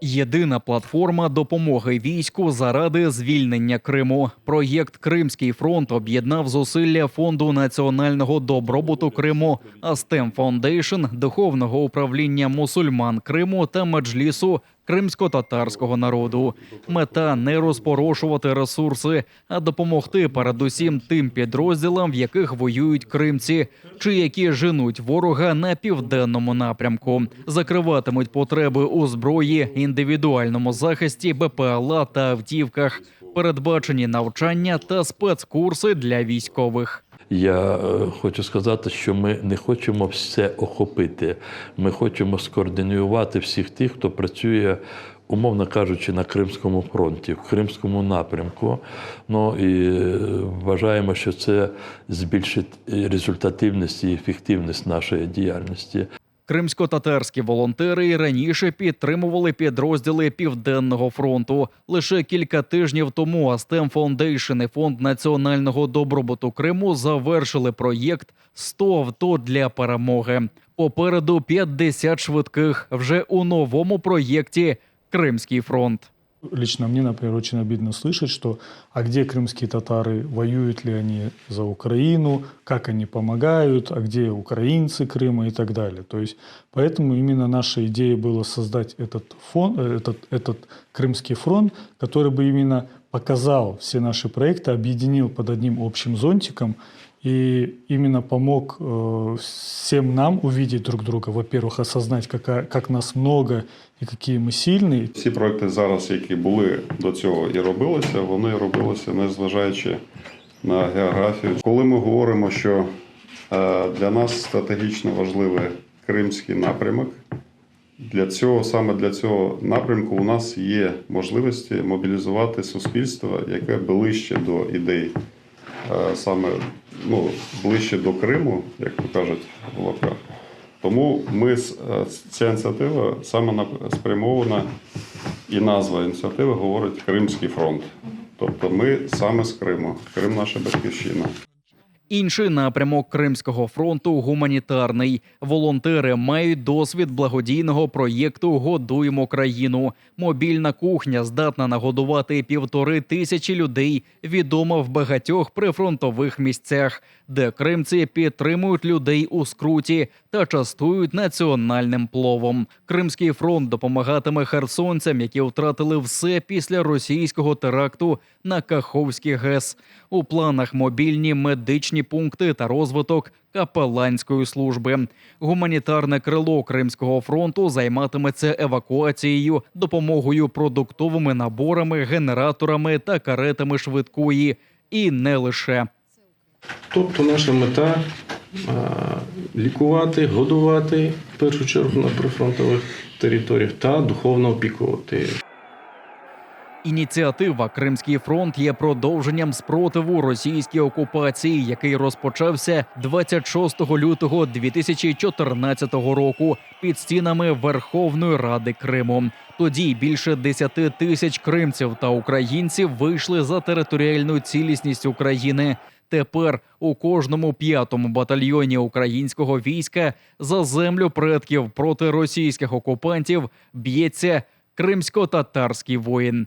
Єдина платформа допомоги війську заради звільнення Криму. Проєкт Кримський фронт об'єднав зусилля фонду національного добробуту Криму, Астем Фондейшн, духовного управління мусульман Криму та меджлісу кримсько-татарського народу. Мета не розпорошувати ресурси, а допомогти передусім тим підрозділам, в яких воюють кримці, чи які женуть ворога на південному напрямку, закриватимуть потреби у зброї, індивідуальному захисті, БПЛА та автівках, передбачені навчання та спецкурси для військових. Я е, хочу сказати, що ми не хочемо все охопити. Ми хочемо скоординувати всіх тих, хто працює, умовно кажучи, на Кримському фронті, в Кримському напрямку. Ну і е, вважаємо, що це збільшить результативність і ефективність нашої діяльності. Кримсько-татарські волонтери і раніше підтримували підрозділи Південного фронту. Лише кілька тижнів тому Астем Фондейшн і фонд національного добробуту Криму завершили проєкт «100 авто для перемоги. Попереду 50 швидких вже у новому проєкті Кримський фронт. Лично мне, например, очень обидно слышать, что а где крымские татары, воюют ли они за Украину, как они помогают, а где украинцы Крыма и так далее. То есть поэтому именно наша идея была создать этот, фон, э, этот, этот Крымский фронт, который бы именно показал все наши проекты, объединил под одним общим зонтиком и именно помог э, всем нам увидеть друг друга. Во-первых, осознать, какая, как нас много и какие мы сильные. Всі проекти зараз, які були до цього і робилися, вони робилися незважаючи на географію. Коли ми говоримо, що е, для нас стратегічно важливий кримський напрямок, для цього саме для цього напрямку у нас є можливості мобілізувати суспільство, яке ближче до ідей, е, саме ну, ближче до Криму, як то кажуть в лапках. Тому ми е, ця ініціатива саме спрямована, і назва ініціативи говорить Кримський фронт. Тобто ми саме з Криму. Крим наша батьківщина. Інший напрямок Кримського фронту гуманітарний. Волонтери мають досвід благодійного проєкту Годуємо країну. Мобільна кухня здатна нагодувати півтори тисячі людей, відома в багатьох прифронтових місцях, де кримці підтримують людей у скруті та частують національним пловом. Кримський фронт допомагатиме херсонцям, які втратили все після російського теракту на Каховський ГЕС. У планах мобільні медичні пункти та розвиток капеланської служби. Гуманітарне крило Кримського фронту займатиметься евакуацією, допомогою продуктовими наборами, генераторами та каретами швидкої. І не лише. Тобто наша мета лікувати, годувати в першу чергу на прифронтових територіях та духовно опікувати. Ініціатива Кримський фронт є продовженням спротиву російській окупації, який розпочався 26 лютого 2014 року під стінами Верховної Ради Криму. Тоді більше 10 тисяч кримців та українців вийшли за територіальну цілісність України. Тепер у кожному п'ятому батальйоні українського війська за землю предків проти російських окупантів б'ється кримсько-татарський воїн.